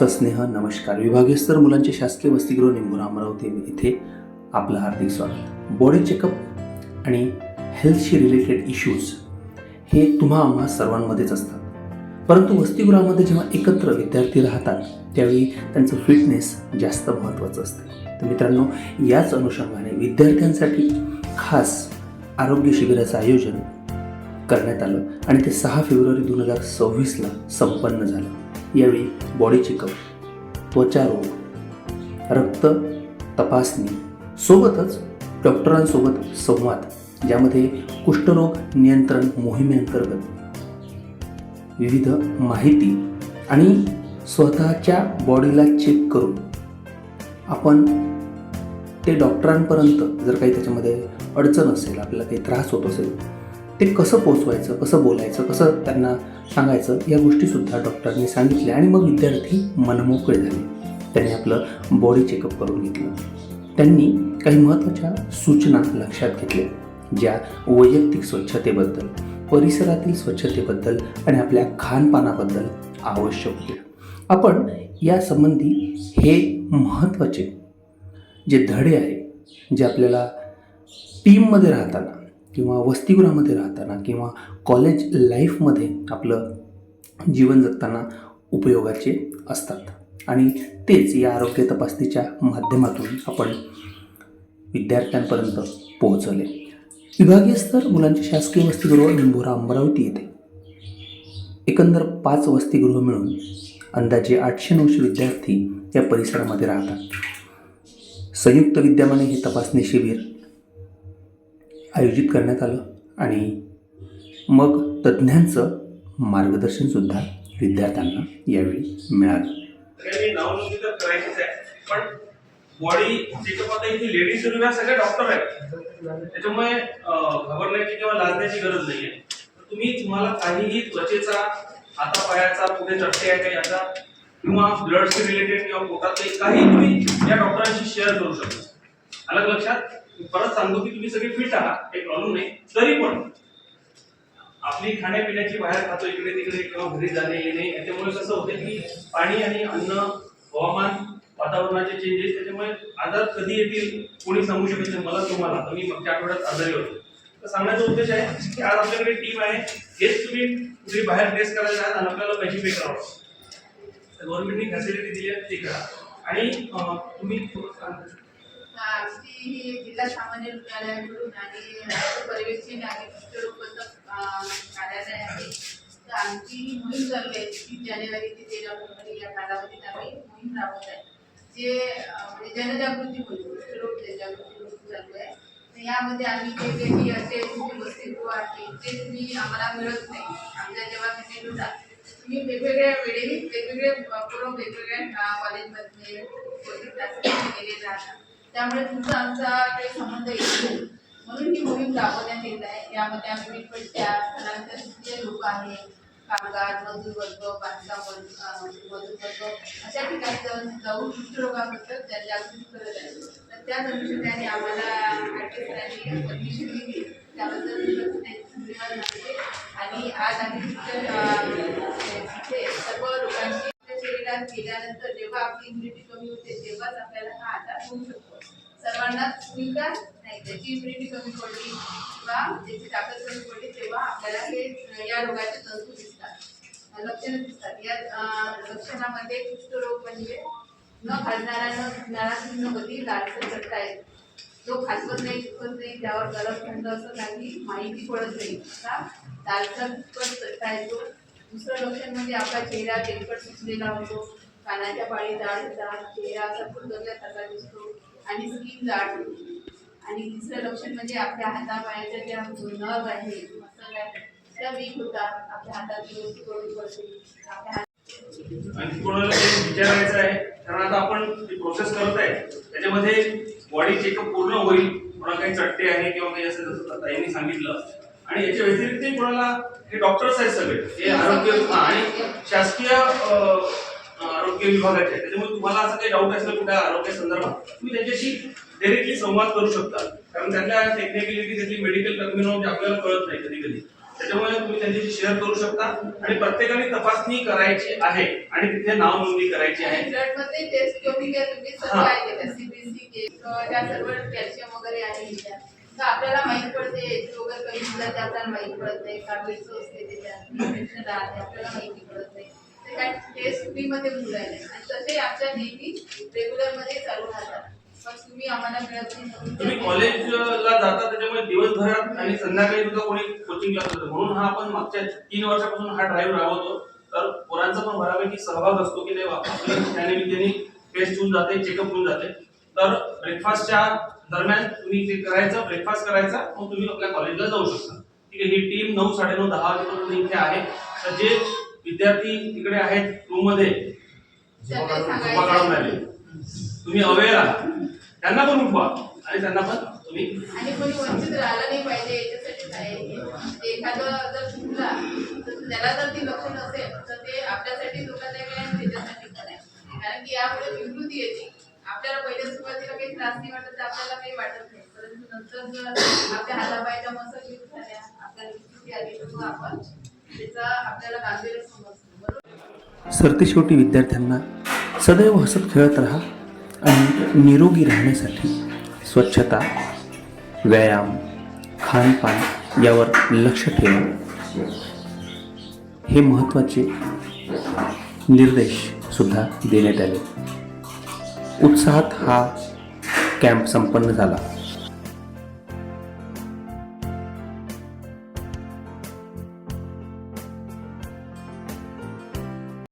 सस्नेह नमस्कार विभागीय स्तर मुलांचे शासकीय वसतिगृह निंबूर अमरावती इथे आपलं हार्दिक स्वागत. बॉडी चेकअप आणि हेल्थशी रिलेटेड इश्यूज हे तुम्हा आम्हा सर्वांमध्येच असतात. परंतु वसतिगृहामध्ये जेव्हा एकत्र विद्यार्थी राहतात त्यावेळी त्यांचं फिटनेस जास्त महत्त्वाचं असतं. तर मित्रांनो याच अनुषंगाने विद्यार्थ्यांसाठी खास आरोग्य शिबिराचं आयोजन करण्यात आलं आणि ते सहा फेब्रुवारी दोन हजार सव्वीसला संपन्न झालं. यावेळी बॉडी चेकअप त्वचारोग रक्त तपासणी सोबतच डॉक्टरांसोबत संवाद ज्यामध्ये कुष्ठरोग नियंत्रण मोहिमेअंतर्गत विविध माहिती आणि स्वतःच्या बॉडीला चेक करून आपण ते डॉक्टरांपर्यंत जर काही त्याच्यामध्ये अडचण असेल आपल्याला काही त्रास होत असेल ते कसं पोचवायचं कसं बोलायचं कसं त्यांना सांगायचं या गोष्टीसुद्धा डॉक्टरांनी सांगितल्या आणि मग विद्यार्थी मनमोकळे झाले. त्यांनी आपलं बॉडी चेकअप करून घेतलं. त्यांनी काही महत्त्वाच्या सूचना लक्षात घेतल्या ज्या वैयक्तिक स्वच्छतेबद्दल परिसरातील स्वच्छतेबद्दल आणि आपल्या खानपानाबद्दल आवश्यक होत्या. आपण या संबंधी हे महत्त्वाचे जे धडे आहे जे आपल्याला टीममध्ये राहताना किंवा वसतिगृहामध्ये राहताना किंवा कॉलेज लाईफमध्ये आपलं जीवन जगताना उपयोगाचे असतात. आणि तेच या आरोग्य तपासणीच्या माध्यमातून आपण विद्यार्थ्यांपर्यंत पोहोचवले. विभागीय स्तर मुलांचे शासकीय वसतिगृह निंभोरा अमरावती येथे. एकंदर पाच वसतिगृह मिळून अंदाजे आठशे नऊशे विद्यार्थी या परिसरामध्ये राहतात. संयुक्त विद्यमाने हे तपासणी शिबिर आयोजित करण्यात आलं आणि मग तज्ज्ञांचं मार्गदर्शनसुद्धा विद्यार्थ्यांना यावेळी मिळालं. आहे. पण बॉडी चेकअप आता इथे लेडीज सुद्धा सगळे डॉक्टर आहेत. त्याच्यामुळे घाबरण्याची किंवा लाजण्याची गरज नाही तर तुम्ही तुम्हाला काहीही त्वचेचा हातापायाचा पुढे चट्टे आहे का याचा किंवा ब्लडशी रिलेटेड किंवा पोटात काही तुम्ही या डॉक्टरांशी शेअर करू शकता. अलग लक्षात परत सांगतो की तुम्ही सगळे फिट आहात काही प्रॉब्लेम नाही तरी पण आपली खाण्यापिण्याची बाहेर खातो इकडे तिकडे किंवा घरी जाणे येणे याच्यामुळे कसं होतं की पाणी आणि अन्न हवामान वातावरणाचे चेंजेस त्याच्यामुळे आजार कधी येतील कोणी सांगू शकत नाही मला तुम्हाला तर मी मागच्या आठवड्यात आजारी होतो. तर सांगण्याचा उद्देश आहे की आज आपल्याकडे टीम आहे हेच तुम्ही तुम्ही बाहेर टेस्ट करायला आहात आणि आपल्याला पैसे पे करावं तर गव्हर्नमेंटनी फॅसिलिटी दिली आहे ते करा. आणि तुम्ही आमची ही जिल्हा सामान्य रुग्णालयाकडून आणि राज्य पर्यवेक्षण आणि कुष्ठरोग कार्यालय आहे. तर आमची ही मोहीम चालू आहे. तीस जानेवारी ते तेरा फेब्रुवारी या कालावधीत आम्ही मोहीम राबवत आहे. जे म्हणजे जनजागृती मोहीम कुष्ठरोग जनजागृती मोहीम चालू आहे. तर यामध्ये आम्ही जे काही असे तुमची वसतिगृह आहे ते तुम्ही आम्हाला मिळत नाही. आमच्या जेव्हा मेन्यूनुसार तुम्ही वेगवेगळ्या वेळेही वेगवेगळे करून वेगवेगळ्या कॉलेजमध्ये कोचिंग क्लासेसमध्ये गेलेले राहतात त्यामुळे तुमचा आमचा काही संबंध येत. नाही म्हणून ही मोहीम राबवण्यात येत आहे. यामध्ये आम्ही विटपट्ट्या स्थलांतरित जे लोक आहेत कामगार मजूर वर्ग बांधकाम वर्ग मजूर वर्ग अशा ठिकाणी जाऊन जाऊन कुष्ठरोगाबद्दल जनजागृती करत आहे तर त्या अनुषंगाने आम्हाला आर्टिस्टांनी परमिशन दिली. त्याबद्दल धन्यवाद मानते. आणि आज आम्ही तिथे सर्व लोकांची शरीरात गेल्यानंतर जेव्हा आपली इम्युनिटी कमी होते तेव्हाच आपल्याला हा आजार होऊ शकतो. सर्वांना तुम्ही का नाही त्याची इम्युनिटी कमी पडली किंवा त्याची ताकद कमी पडली तेव्हा आपल्याला हे या रोगाचे तंतू दिसतात. लक्षणं दिसतात. या लक्षणामध्ये कुष्ठरोग म्हणजे न खाजणारा न धुणारा पूर्णपती लालसर करता येत जो खाजवत नाही दुखत नाही त्यावर गरम थंड असं काही माहिती पडत नाही. असा लालसर दुखत करता येतो दुसरं लक्षण म्हणजे आपला चेहरा तेलकट सुचलेला होतो. कानाच्या पाळी जाड होतात चेहरा असा फुलगरल्यासारखा दिसतो. आणि स्किन जाड होते. आणि तिसरं लक्षण म्हणजे आपल्या हातापायाच्या ज्या नर्व आहे मसल आहे त्या वीक होतात आपल्या हातात व्यवस्थित कमी पडते आपल्या हात आणखी कोणाला विचारायचं आहे कारण आता आपण प्रोसेस करत आहे त्याच्यामध्ये बॉडी चेकअप पूर्ण होईल कोणा काही चट्टे आहे किंवा काही असं जसं आता यांनी सांगितलं. आणि याच्या व्यतिरिक्त कोणाला हे डॉक्टर्स आहेत सगळे हे आरोग्य हा, आणि शासकीय आरोग्य विभागाचे आहे त्याच्यामुळे तुम्हाला असं काही डाऊट असलं कुठल्या आरोग्य संदर्भात तुम्ही त्यांच्याशी डायरेक्टली संवाद करू शकता. कारण त्यांच्या टेक्निकॅलिटी त्यातली मेडिकल टर्मिनॉलॉजी आपल्याला कळत नाही कधी कधी त्याच्यामुळे तुम्ही त्यांच्याशी शेअर करू शकता. आणि प्रत्येकाने तपासणी करायची आहे आणि तिथे नाव नोंदणी करायची आहे. ब्लडमध्ये टेस्ट करून घ्या तुम्ही सर्व. आहे. त्याच्यात सीबीसी केस त्या सर्व कॅल्शियम वगैरे आहे. तर आपल्याला माहीत पडते वगैरे आपल्याला माहीत पडत नाही. असते राहते आपल्याला माहिती पडत नाही. काय टेस्ट फ्री आणि तसे आमच्या नेहमी रेग्युलरमध्ये चालू राहतात. पण तुम्ही आम्हाला मिळत नाही कॉलेजला जाता त्याच्यामुळे दिवसभरात आणि संध्याकाळी सुद्धा कोणी कोचिंग क्लास होतं. म्हणून हा आपण मागच्या तीन वर्षापासून हा ड्राईव्ह राबवतो. तर पोरांचा पण बऱ्यापैकी सहभाग असतो की नाही बाबा त्यानिमित्ताने टेस्ट होऊन जाते चेकअप होऊन जाते. तर ब्रेकफास्टच्या दरम्यान तुम्ही ते करायचं ब्रेकफास्ट करायचा मग तुम्ही आपल्या कॉलेजला जाऊ शकता. ठीक आहे ही टीम नऊ साडेनऊ दहा वाजेपर्यंत इथे आहे. तर जे विद्यार्थी तिकडे आहेत रूममध्ये. झोपा काढून तुम्ही अवेअर आहात. त्यांना पण उठवा. आणि त्यांना पण तुम्ही आणि कोणी वंचित राहिलं नाही पाहिजे आहे? हे. एखादं जर चुकला त्याला जर ती लक्ष नसेल तर ते आपल्यासाठी धोकादायक आहे आणि त्याच्यासाठी पण आहे. कारण की विकृती येते. आपल्याला पहिल्या सुरुवातीला काही त्रास नाही वाटत आपल्याला काही वाटत नाही. परंतु नंतर जर आपल्या हातापायच्या मसल यूज झाल्या आपल्याला विकृती आली तर मग आपण त्याचा आपल्याला गांभीर्य सरतेशेवटी विद्यार्थ्यांना सदैव हसत खेळत राहा आणि निरोगी राहण्यासाठी स्वच्छता व्यायाम खानपान यावर लक्ष ठेवा. हे महत्त्वाचे निर्देशसुद्धा देण्यात आले. उत्साहात हा कॅम्प संपन्न झाला.